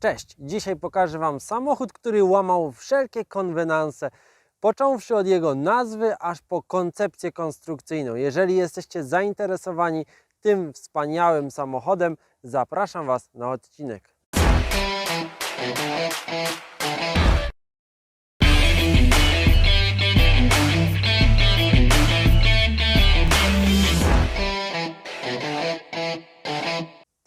Cześć! Dzisiaj pokażę Wam samochód, który łamał wszelkie konwenanse, począwszy od jego nazwy, aż po koncepcję konstrukcyjną. Jeżeli jesteście zainteresowani tym wspaniałym samochodem, zapraszam Was na odcinek.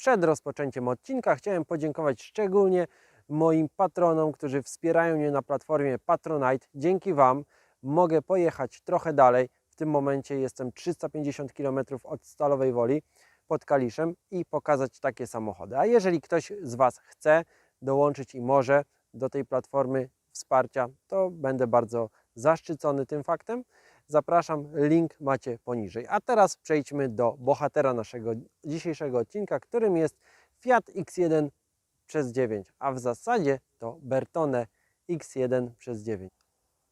Przed rozpoczęciem odcinka chciałem podziękować szczególnie moim patronom, którzy wspierają mnie na platformie Patronite. Dzięki Wam mogę pojechać trochę dalej. W tym momencie jestem 350 km od Stalowej Woli pod Kaliszem i pokazać takie samochody. A jeżeli ktoś z Was chce dołączyć i może do tej platformy wsparcia, to będę bardzo zaszczycony tym faktem. Zapraszam, link macie poniżej. A teraz przejdźmy do bohatera naszego dzisiejszego odcinka, którym jest Fiat X1 przez 9, a w zasadzie to Bertone X1 przez 9.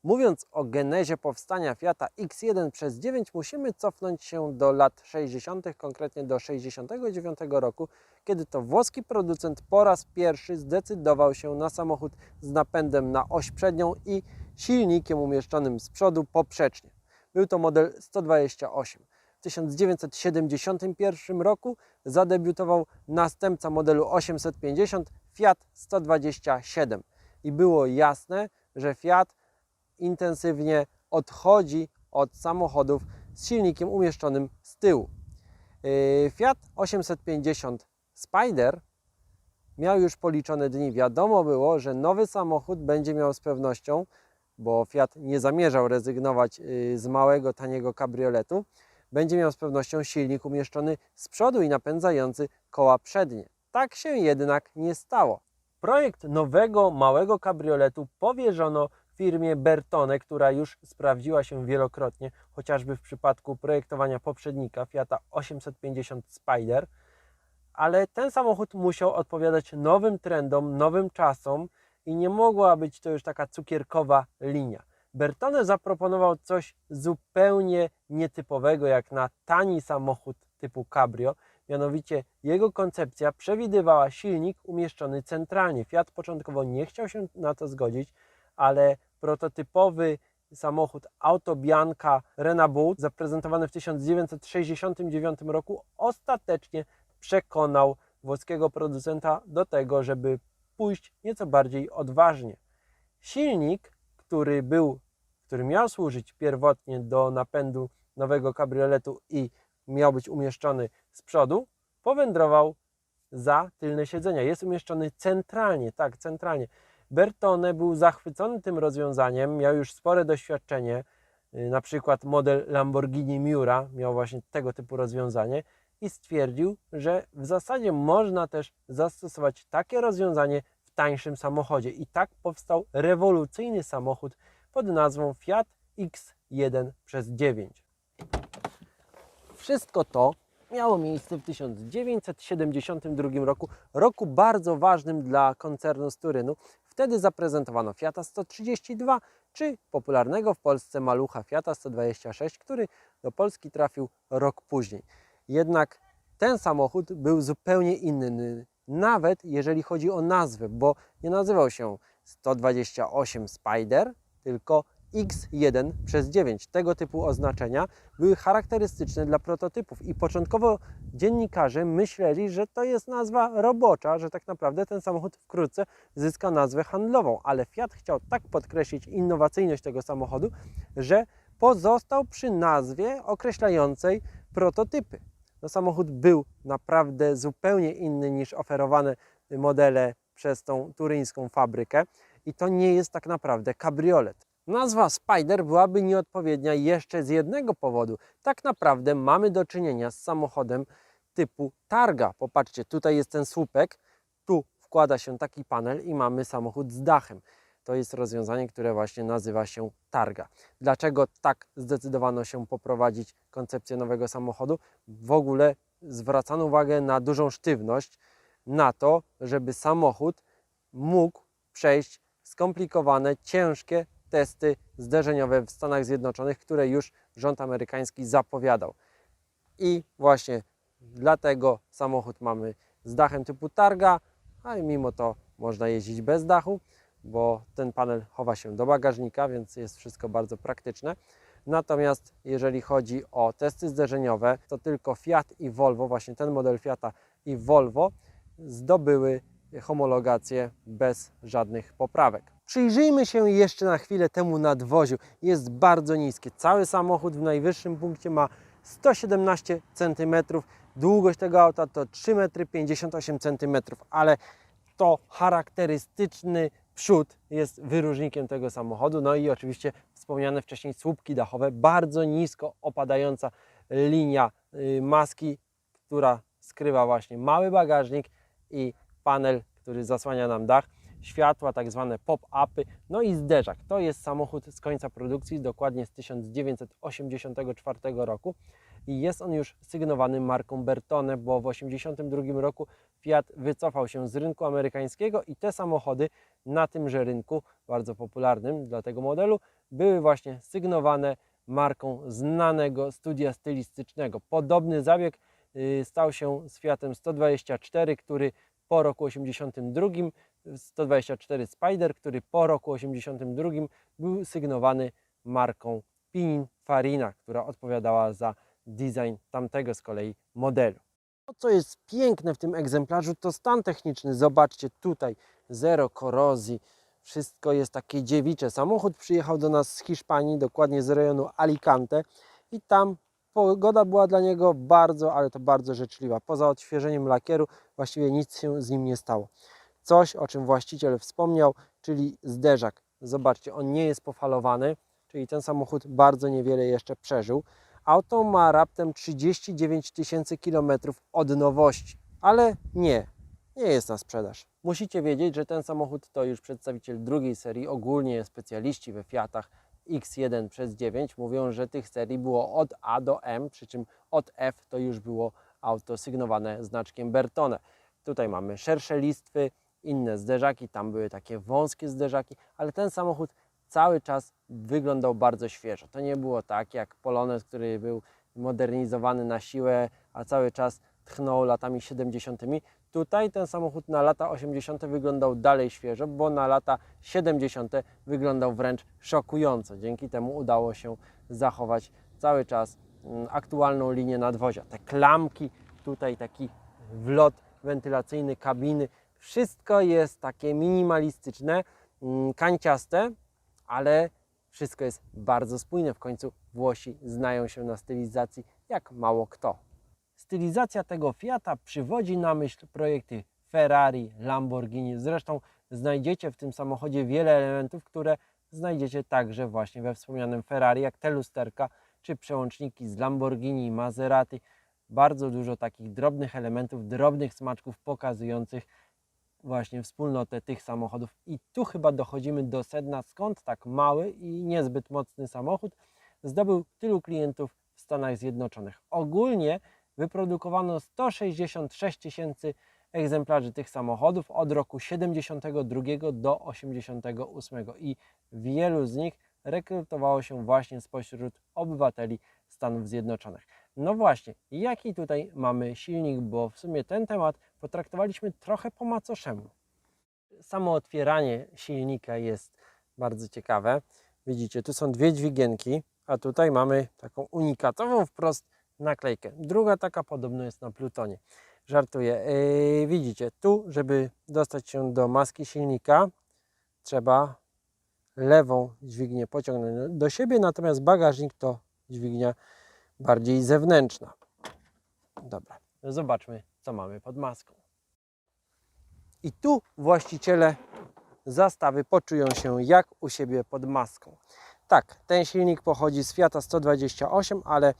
Mówiąc o genezie powstania Fiata X1 przez 9, musimy cofnąć się do lat 60., konkretnie do 69 roku, kiedy to włoski producent po raz pierwszy zdecydował się na samochód z napędem na oś przednią i silnikiem umieszczonym z przodu poprzecznie. Był to model 128. W 1971 roku zadebiutował następca modelu 850 Fiat 127 i było jasne, że Fiat intensywnie odchodzi od samochodów z silnikiem umieszczonym z tyłu. Yy, Fiat 850 Spider miał już policzone dni. Wiadomo było, że nowy samochód będzie miał z pewnością, bo Fiat nie zamierzał rezygnować yy, z małego, taniego kabrioletu, będzie miał z pewnością silnik umieszczony z przodu i napędzający koła przednie. Tak się jednak nie stało. Projekt nowego, małego kabrioletu powierzono firmie Bertone, która już sprawdziła się wielokrotnie, chociażby w przypadku projektowania poprzednika Fiata 850 Spider, ale ten samochód musiał odpowiadać nowym trendom, nowym czasom i nie mogła być to już taka cukierkowa linia. Bertone zaproponował coś zupełnie nietypowego jak na tani samochód typu cabrio, mianowicie jego koncepcja przewidywała silnik umieszczony centralnie. Fiat początkowo nie chciał się na to zgodzić, ale prototypowy samochód Auto Bianca Renault zaprezentowany w 1969 roku ostatecznie przekonał włoskiego producenta do tego, żeby pójść nieco bardziej odważnie. Silnik, który był, który miał służyć pierwotnie do napędu nowego kabrioletu i miał być umieszczony z przodu, powędrował za tylne siedzenia. Jest umieszczony centralnie, tak, centralnie. Bertone był zachwycony tym rozwiązaniem, miał już spore doświadczenie, y, na przykład model Lamborghini Miura miał właśnie tego typu rozwiązanie i stwierdził, że w zasadzie można też zastosować takie rozwiązanie w tańszym samochodzie. I tak powstał rewolucyjny samochód pod nazwą Fiat X1 przez 9. Wszystko to miało miejsce w 1972 roku, roku bardzo ważnym dla koncernu z Turynu. Wtedy zaprezentowano Fiata 132, czy popularnego w Polsce malucha Fiata 126, który do Polski trafił rok później. Jednak ten samochód był zupełnie inny, nawet jeżeli chodzi o nazwę, bo nie nazywał się 128 Spider, tylko X1 przez 9. Tego typu oznaczenia były charakterystyczne dla prototypów i początkowo dziennikarze myśleli, że to jest nazwa robocza, że tak naprawdę ten samochód wkrótce zyska nazwę handlową, ale Fiat chciał tak podkreślić innowacyjność tego samochodu, że pozostał przy nazwie określającej prototypy. No, samochód był naprawdę zupełnie inny niż oferowane modele przez tą turyńską fabrykę i to nie jest tak naprawdę kabriolet. Nazwa Spider byłaby nieodpowiednia jeszcze z jednego powodu. Tak naprawdę mamy do czynienia z samochodem typu targa. Popatrzcie, tutaj jest ten słupek, tu wkłada się taki panel i mamy samochód z dachem. To jest rozwiązanie, które właśnie nazywa się targa. Dlaczego tak zdecydowano się poprowadzić koncepcję nowego samochodu? W ogóle zwracano uwagę na dużą sztywność, na to, żeby samochód mógł przejść skomplikowane, ciężkie testy zderzeniowe w Stanach Zjednoczonych, które już rząd amerykański zapowiadał. I właśnie dlatego samochód mamy z dachem typu targa, a mimo to można jeździć bez dachu, bo ten panel chowa się do bagażnika, więc jest wszystko bardzo praktyczne. Natomiast jeżeli chodzi o testy zderzeniowe, to tylko Fiat i Volvo, właśnie ten model Fiata i Volvo zdobyły homologację bez żadnych poprawek. Przyjrzyjmy się jeszcze na chwilę temu nadwoziu. Jest bardzo niskie. Cały samochód w najwyższym punkcie ma 117 cm. Długość tego auta to 3,58 cm, ale to charakterystyczny przód jest wyróżnikiem tego samochodu. No i oczywiście wspomniane wcześniej słupki dachowe, bardzo nisko opadająca linia y, maski, która skrywa właśnie mały bagażnik i panel, który zasłania nam dach, światła, tak zwane pop-upy, no i zderzak. To jest samochód z końca produkcji, dokładnie z 1984 roku i jest on już sygnowany marką Bertone, bo w 1982 roku Fiat wycofał się z rynku amerykańskiego i te samochody na tymże rynku, bardzo popularnym dla tego modelu, były właśnie sygnowane marką znanego studia stylistycznego. Podobny zabieg y, stał się z Fiatem 124, który po roku 82, 124 Spider, który po roku 82 był sygnowany marką Pininfarina, która odpowiadała za design tamtego z kolei modelu. To, co jest piękne w tym egzemplarzu, to stan techniczny. Zobaczcie tutaj, zero korozji, wszystko jest takie dziewicze. Samochód przyjechał do nas z Hiszpanii, dokładnie z rejonu Alicante i tam pogoda była dla niego bardzo, ale to bardzo życzliwa. Poza odświeżeniem lakieru właściwie nic się z nim nie stało. Coś, o czym właściciel wspomniał, czyli zderzak. Zobaczcie, on nie jest pofalowany, czyli ten samochód bardzo niewiele jeszcze przeżył. Auto ma raptem 39 tysięcy kilometrów od nowości, ale nie, nie jest na sprzedaż. Musicie wiedzieć, że ten samochód to już przedstawiciel drugiej serii. Ogólnie specjaliści we Fiatach X1 przez 9 mówią, że tych serii było od A do M, przy czym od F to już było auto sygnowane znaczkiem Bertone. Tutaj mamy szersze listwy, inne zderzaki, tam były takie wąskie zderzaki, ale ten samochód cały czas wyglądał bardzo świeżo. To nie było tak jak Polonez, który był modernizowany na siłę, a cały czas tchnął latami 70. Tutaj ten samochód na lata 80. wyglądał dalej świeżo, bo na lata 70. wyglądał wręcz szokująco. Dzięki temu udało się zachować cały czas mm, aktualną linię nadwozia. Te klamki, tutaj taki wlot wentylacyjny kabiny, wszystko jest takie minimalistyczne, mm, kanciaste, ale wszystko jest bardzo spójne. W końcu Włosi znają się na stylizacji jak mało kto. Stylizacja tego Fiata przywodzi na myśl projekty Ferrari, Lamborghini. Zresztą znajdziecie w tym samochodzie wiele elementów, które znajdziecie także właśnie we wspomnianym Ferrari, jak te lusterka czy przełączniki z Lamborghini i Maserati. Bardzo dużo takich drobnych elementów, drobnych smaczków pokazujących właśnie wspólnotę tych samochodów. I tu chyba dochodzimy do sedna, skąd tak mały i niezbyt mocny samochód zdobył tylu klientów w Stanach Zjednoczonych. Ogólnie wyprodukowano 166 tysięcy egzemplarzy tych samochodów od roku 72 do 88 i wielu z nich rekrutowało się właśnie spośród obywateli Stanów Zjednoczonych. No właśnie, jaki tutaj mamy silnik, bo w sumie ten temat potraktowaliśmy trochę po macoszemu. Samo otwieranie silnika jest bardzo ciekawe. Widzicie, tu są dwie dźwigienki, a tutaj mamy taką unikatową wprost naklejkę. Druga taka podobno jest na Plutonie. Żartuję. Yy, widzicie, tu, żeby dostać się do maski silnika, trzeba lewą dźwignię pociągnąć do siebie, natomiast bagażnik to dźwignia bardziej zewnętrzna. Dobra, zobaczmy, co mamy pod maską. I tu właściciele zastawy poczują się jak u siebie pod maską. Tak, ten silnik pochodzi z Fiata 128, ale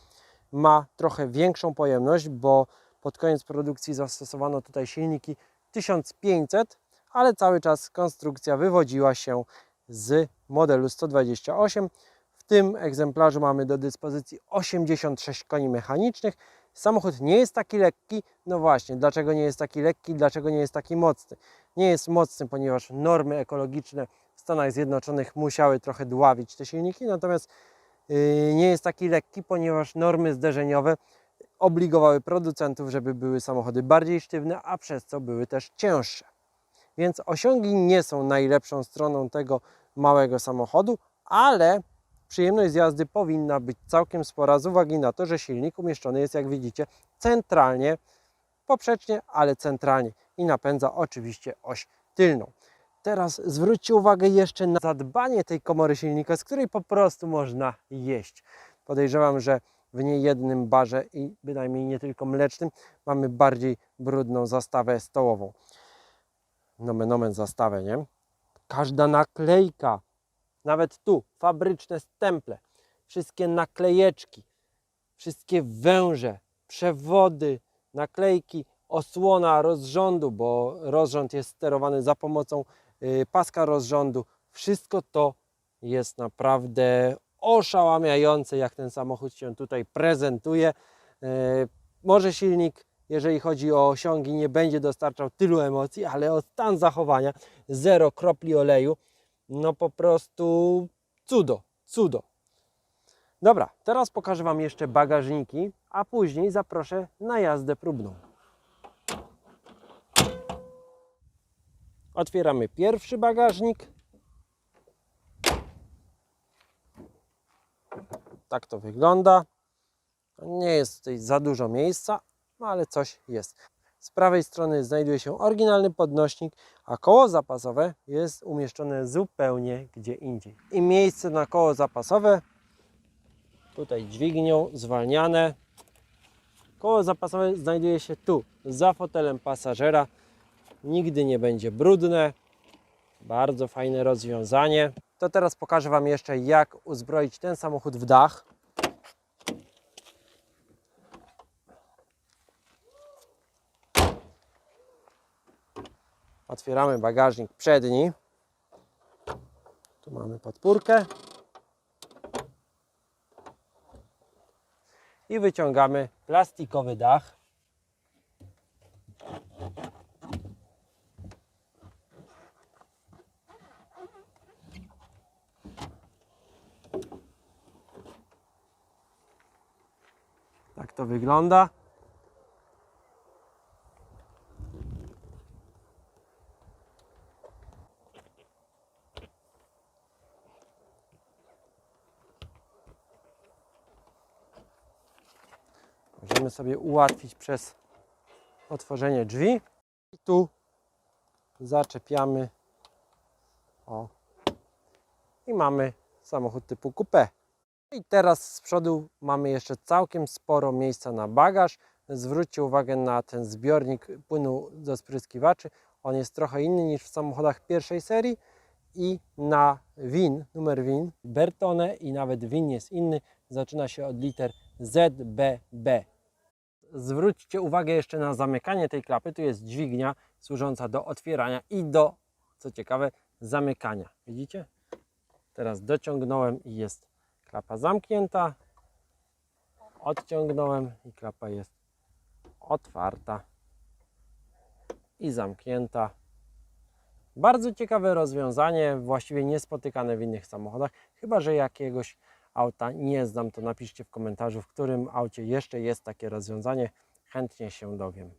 ma trochę większą pojemność, bo pod koniec produkcji zastosowano tutaj silniki 1500, ale cały czas konstrukcja wywodziła się z modelu 128. Tym egzemplarzu mamy do dyspozycji 86 koni mechanicznych. Samochód nie jest taki lekki. No właśnie, dlaczego nie jest taki lekki, dlaczego nie jest taki mocny? Nie jest mocny, ponieważ normy ekologiczne w Stanach Zjednoczonych musiały trochę dławić te silniki, natomiast yy, nie jest taki lekki, ponieważ normy zderzeniowe obligowały producentów, żeby były samochody bardziej sztywne, a przez co były też cięższe. Więc osiągi nie są najlepszą stroną tego małego samochodu, ale przyjemność z jazdy powinna być całkiem spora z uwagi na to, że silnik umieszczony jest, jak widzicie, centralnie, poprzecznie, ale centralnie i napędza oczywiście oś tylną. Teraz zwróćcie uwagę jeszcze na zadbanie tej komory silnika, z której po prostu można jeść. Podejrzewam, że w niejednym barze i bynajmniej nie tylko mlecznym mamy bardziej brudną zastawę stołową. Nomen omen zastawę, nie? Każda naklejka, nawet tu fabryczne stemple, wszystkie naklejeczki, wszystkie węże, przewody, naklejki, osłona rozrządu, bo rozrząd jest sterowany za pomocą y, paska rozrządu. Wszystko to jest naprawdę oszałamiające, jak ten samochód się tutaj prezentuje. E, Może silnik, jeżeli chodzi o osiągi, nie będzie dostarczał tylu emocji, ale o stan zachowania, zero kropli oleju, no po prostu cudo, cudo. Dobra, teraz pokażę Wam jeszcze bagażniki, a później zaproszę na jazdę próbną. Otwieramy pierwszy bagażnik. Tak to wygląda. Nie jest tutaj za dużo miejsca, no ale coś jest. Z prawej strony znajduje się oryginalny podnośnik, a koło zapasowe jest umieszczone zupełnie gdzie indziej. I miejsce na koło zapasowe tutaj dźwignią zwalniane. Koło zapasowe znajduje się tu, za fotelem pasażera. Nigdy nie będzie brudne. Bardzo fajne rozwiązanie. To teraz pokażę Wam jeszcze, jak uzbroić ten samochód w dach. Otwieramy bagażnik przedni. Tu mamy podpórkę. I wyciągamy plastikowy dach. Tak to wygląda. Możemy sobie ułatwić przez otworzenie drzwi. I tu zaczepiamy. O. I mamy samochód typu coupé. I teraz z przodu mamy jeszcze całkiem sporo miejsca na bagaż. Zwróćcie uwagę na ten zbiornik płynu do spryskiwaczy. On jest trochę inny niż w samochodach pierwszej serii i na WIN, numer WIN, Bertone i nawet WIN jest inny. Zaczyna się od liter ZBB. Zwróćcie uwagę jeszcze na zamykanie tej klapy. Tu jest dźwignia służąca do otwierania i do, co ciekawe, zamykania. Widzicie? Teraz dociągnąłem i jest klapa zamknięta. Odciągnąłem i klapa jest otwarta i zamknięta. Bardzo ciekawe rozwiązanie, właściwie niespotykane w innych samochodach, chyba że jakiegoś auta nie znam, to napiszcie w komentarzu, w którym aucie jeszcze jest takie rozwiązanie. Chętnie się dowiem.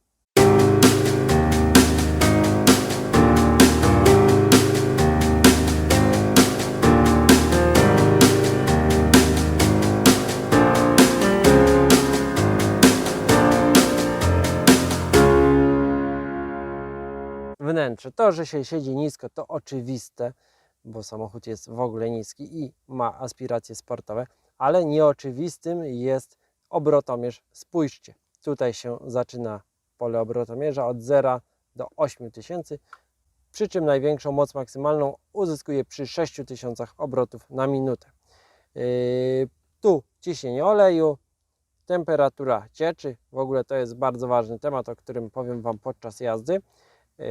Wnętrze. To, że się siedzi nisko, to oczywiste, bo samochód jest w ogóle niski i ma aspiracje sportowe, ale nieoczywistym jest obrotomierz. Spójrzcie, tutaj się zaczyna pole obrotomierza od 0 do 8000, przy czym największą moc maksymalną uzyskuje przy 6000 obrotów na minutę. Yy, tu ciśnienie oleju, temperatura cieczy, w ogóle to jest bardzo ważny temat, o którym powiem Wam podczas jazdy. Yy,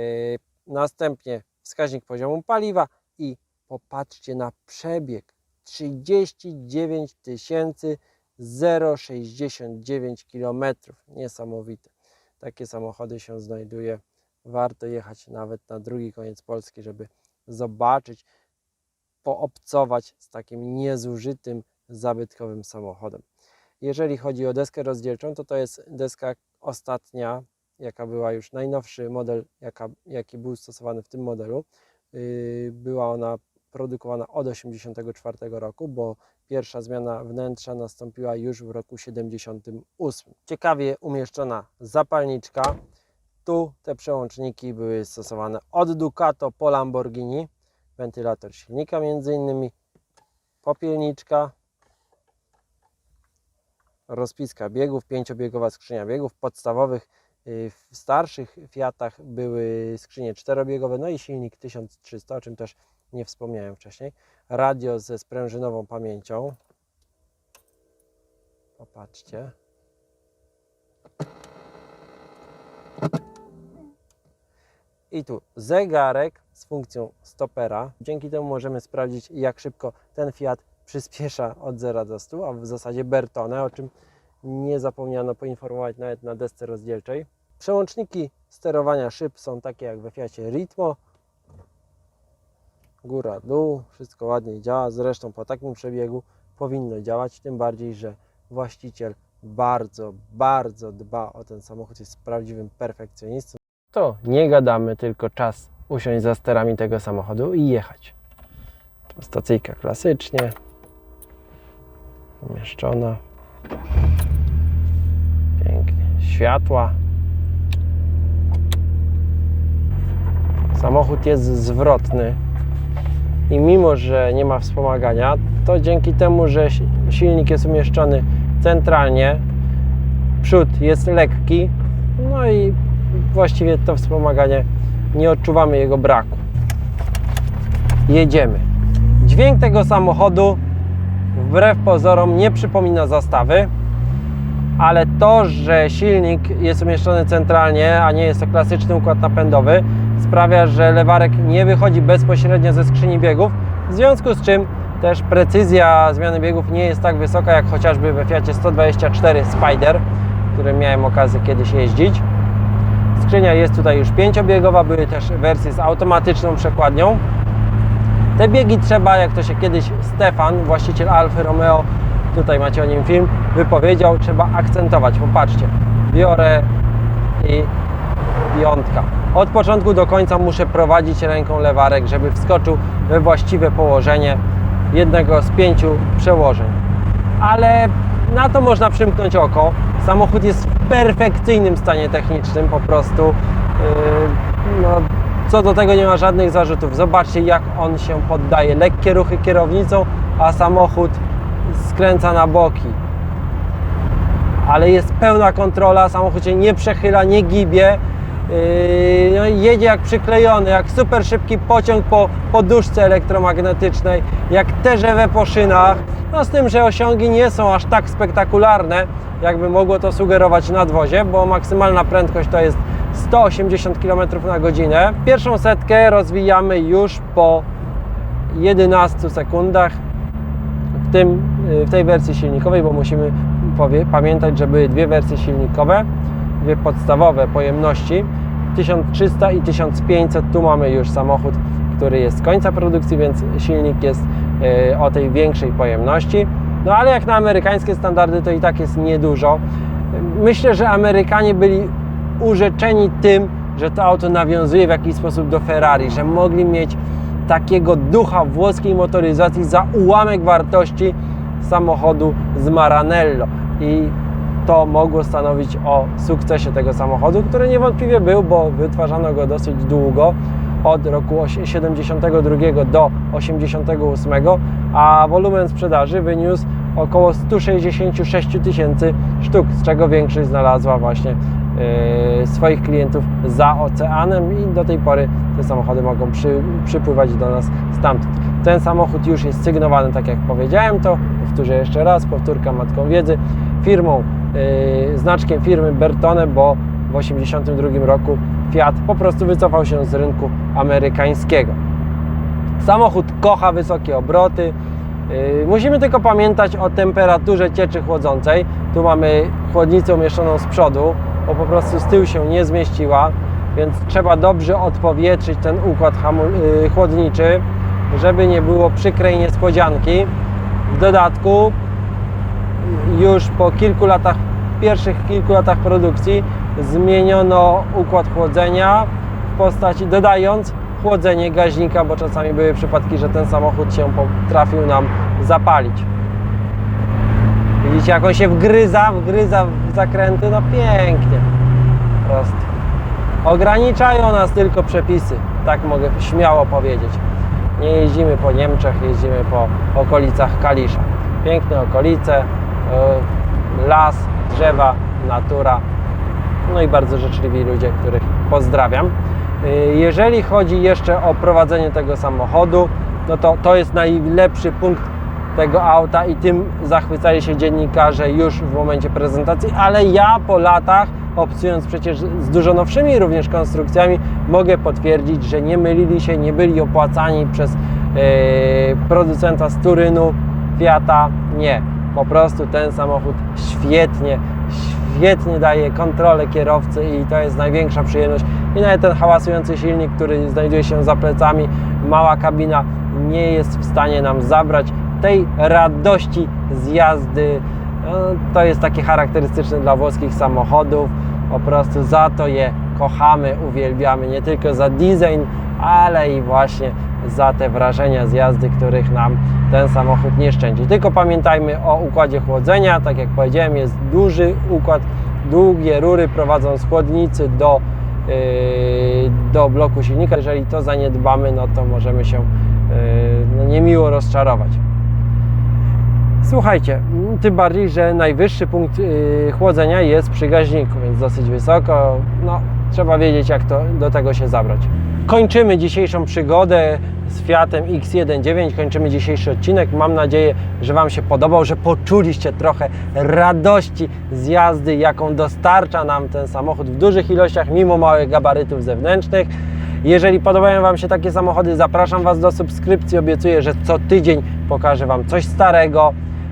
Następnie wskaźnik poziomu paliwa i popatrzcie na przebieg 39 069 km. Niesamowite. Takie samochody się znajduje. Warto jechać nawet na drugi koniec Polski, żeby zobaczyć, poobcować z takim niezużytym, zabytkowym samochodem. Jeżeli chodzi o deskę rozdzielczą, to to jest deska ostatnia, jaka była już najnowszy model, jaka, jaki był stosowany w tym modelu. Yy, Była ona produkowana od 1984 roku, bo pierwsza zmiana wnętrza nastąpiła już w roku 78. Ciekawie umieszczona zapalniczka. Tu te przełączniki były stosowane od Ducato po Lamborghini. Wentylator silnika między innymi, popielniczka, rozpiska biegów, pięciobiegowa skrzynia biegów. Podstawowych, y, w starszych Fiatach były skrzynie czterobiegowe, no i silnik 1300, o czym też nie wspomniałem wcześniej. Radio ze sprężynową pamięcią. Popatrzcie. I tu zegarek z funkcją stopera. Dzięki temu możemy sprawdzić, jak szybko ten Fiat przyspiesza od 0 do 100, a w zasadzie Bertone, o czym nie zapomniano poinformować nawet na desce rozdzielczej. Przełączniki sterowania szyb są takie jak we Fiacie Ritmo. Góra, dół, wszystko ładnie działa. Zresztą po takim przebiegu powinno działać, tym bardziej, że właściciel bardzo, bardzo dba o ten samochód, jest prawdziwym perfekcjonistą. To nie gadamy, tylko czas usiąść za sterami tego samochodu i jechać. Stacyjka klasycznie umieszczona. Światła. Samochód jest zwrotny i mimo, że nie ma wspomagania, to dzięki temu, że si- silnik jest umieszczony centralnie, przód jest lekki, no i właściwie to wspomaganie nie odczuwamy jego braku. Jedziemy. Dźwięk tego samochodu wbrew pozorom nie przypomina zastawy, ale to, że silnik jest umieszczony centralnie, a nie jest to klasyczny układ napędowy, sprawia, że lewarek nie wychodzi bezpośrednio ze skrzyni biegów, w związku z czym też precyzja zmiany biegów nie jest tak wysoka jak chociażby we Fiacie 124 Spider, którym miałem okazję kiedyś jeździć. Skrzynia jest tutaj już pięciobiegowa, były też wersje z automatyczną przekładnią. Te biegi trzeba, jak to się kiedyś Stefan, właściciel Alfy Romeo, tutaj macie o nim film, wypowiedział, trzeba akcentować. Popatrzcie, biorę i piątka. Od początku do końca muszę prowadzić ręką lewarek, żeby wskoczył we właściwe położenie jednego z pięciu przełożeń. Ale na to można przymknąć oko. Samochód jest w perfekcyjnym stanie technicznym, po prostu. Yy, no, co do tego nie ma żadnych zarzutów. Zobaczcie, jak on się poddaje. Lekkie ruchy kierownicą, a samochód skręca na boki. Ale jest pełna kontrola, samochód się nie przechyla, nie gibie. Yy, no jedzie jak przyklejony, jak super szybki pociąg po poduszce elektromagnetycznej, jak TGV po szynach. No z tym, że osiągi nie są aż tak spektakularne, jakby mogło to sugerować nadwozie, bo maksymalna prędkość to jest 180 km na godzinę. Pierwszą setkę rozwijamy już po 11 sekundach w, tym, w tej wersji silnikowej, bo musimy powie, pamiętać, że były dwie wersje silnikowe, dwie podstawowe pojemności 1300 i 1500. Tu mamy już samochód, który jest z końca produkcji, więc silnik jest e, o tej większej pojemności. No ale jak na amerykańskie standardy, to i tak jest niedużo. Myślę, że Amerykanie byli urzeczeni tym, że to auto nawiązuje w jakiś sposób do Ferrari, że mogli mieć takiego ducha włoskiej motoryzacji za ułamek wartości samochodu z Maranello. I to mogło stanowić o sukcesie tego samochodu, który niewątpliwie był, bo wytwarzano go dosyć długo, od roku 72 do 88, a wolumen sprzedaży wyniósł około 166 tysięcy sztuk, z czego większość znalazła właśnie swoich klientów za oceanem i do tej pory te samochody mogą przy, przypływać do nas stamtąd. Ten samochód już jest sygnowany, tak jak powiedziałem, to powtórzę jeszcze raz, powtórka matką wiedzy, firmą, yy, znaczkiem firmy Bertone, bo w 1982 roku Fiat po prostu wycofał się z rynku amerykańskiego. Samochód kocha wysokie obroty. Yy, Musimy tylko pamiętać o temperaturze cieczy chłodzącej. Tu mamy chłodnicę umieszczoną z przodu, bo po prostu z tyłu się nie zmieściła, więc trzeba dobrze odpowietrzyć ten układ yy, chłodniczy, żeby nie było przykrej niespodzianki. W dodatku już po kilku latach, pierwszych kilku latach produkcji zmieniono układ chłodzenia w postaci dodając chłodzenie gaźnika, bo czasami były przypadki, że ten samochód się potrafił nam zapalić. Widzicie jak on się wgryza, wgryza w zakręty, no pięknie. Po prostu. Ograniczają nas tylko przepisy, tak mogę śmiało powiedzieć. Nie jeździmy po Niemczech, jeździmy po okolicach Kalisza. Piękne okolice, yy, las, drzewa, natura, no i bardzo życzliwi ludzie, których pozdrawiam. Yy, Jeżeli chodzi jeszcze o prowadzenie tego samochodu, no to to jest najlepszy punkt tego auta i tym zachwycali się dziennikarze już w momencie prezentacji, ale ja po latach, obcując przecież z dużo nowszymi również konstrukcjami, mogę potwierdzić, że nie mylili się, nie byli opłacani przez yy, producenta z Turynu, Fiata, nie. Po prostu ten samochód świetnie, świetnie daje kontrolę kierowcy i to jest największa przyjemność. I nawet ten hałasujący silnik, który znajduje się za plecami, mała kabina nie jest w stanie nam zabrać tej radości z jazdy. No, To jest takie charakterystyczne dla włoskich samochodów. Po prostu za to je kochamy, uwielbiamy. Nie tylko za design, ale i właśnie za te wrażenia z jazdy, których nam ten samochód nie szczędzi. Tylko pamiętajmy o układzie chłodzenia. Tak jak powiedziałem, jest duży układ, długie rury prowadzą z chłodnicy do, yy, do bloku silnika. Jeżeli to zaniedbamy, no to możemy się yy, no, niemiło rozczarować. Słuchajcie, m, tym bardziej, że najwyższy punkt yy, chłodzenia jest przy gaźniku, więc dosyć wysoko. No, trzeba wiedzieć, jak to, do tego się zabrać. Kończymy dzisiejszą przygodę z Fiatem X19, kończymy dzisiejszy odcinek. Mam nadzieję, że Wam się podobał, że poczuliście trochę radości z jazdy, jaką dostarcza nam ten samochód w dużych ilościach, mimo małych gabarytów zewnętrznych. Jeżeli podobają Wam się takie samochody, zapraszam Was do subskrypcji. Obiecuję, że co tydzień pokażę Wam coś starego.